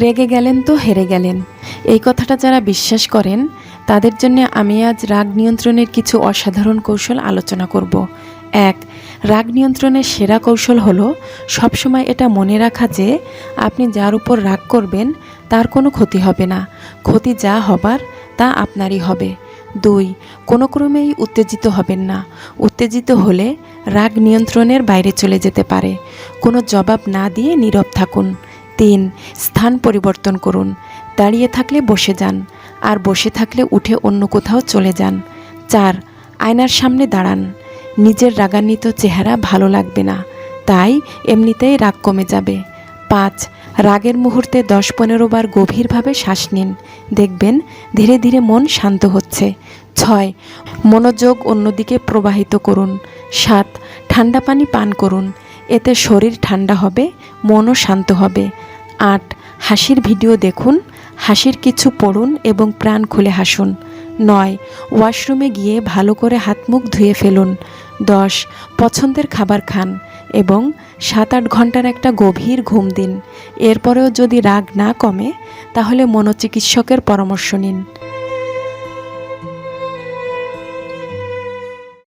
রেগে গেলেন তো হেরে গেলেন। এই কথাটা যারা বিশ্বাস করেন, তাদের জন্য আমি আজ রাগ নিয়ন্ত্রণের কিছু অসাধারণ কৌশল আলোচনা করব। এক, রাগ নিয়ন্ত্রণের সেরা কৌশল হলো সবসময় এটা মনে রাখা যে আপনি যার উপর রাগ করবেন, তার কোনো ক্ষতি হবে না। ক্ষতি যা হবার, তা আপনারই হবে। দুই, কোনো ক্রমেই উত্তেজিত হবেন না। উত্তেজিত হলে রাগ নিয়ন্ত্রণের বাইরে চলে যেতে পারে। কোনো জবাব না দিয়ে নীরব থাকুন। তিন, স্থান পরিবর্তন করুন। দাঁড়িয়ে থাকলে বসে যান, আর বসে থাকলে উঠে অন্য কোথাও চলে যান। চার, আয়নার সামনে দাঁড়ান। নিজের রাগান্বিত চেহারা ভালো লাগবে না, তাই এমনিতেই রাগ কমে যাবে। পাঁচ, রাগের মুহূর্তে দশ পনেরো বার গভীরভাবে শ্বাস নিন। দেখবেন ধীরে ধীরে মন শান্ত হচ্ছে। ছয়, মনোযোগ অন্যদিকে প্রবাহিত করুন। সাত, ঠান্ডা পানি পান করুন। এতে শরীর ঠান্ডা হবে, মনও শান্ত হবে। আট, হাসির ভিডিও দেখুন, হাসির কিছু পড়ুন এবং প্রাণ খুলে হাসুন। নয়, ওয়াশরুমে গিয়ে ভালো করে হাত মুখ ধুয়ে ফেলুন। দশ, পছন্দের খাবার খান এবং সাত, আট ঘণ্টার একটা গভীর ঘুম দিন। এরপরেও যদি রাগ না কমে, তাহলে মনোচিকিৎসকের পরামর্শ নিন।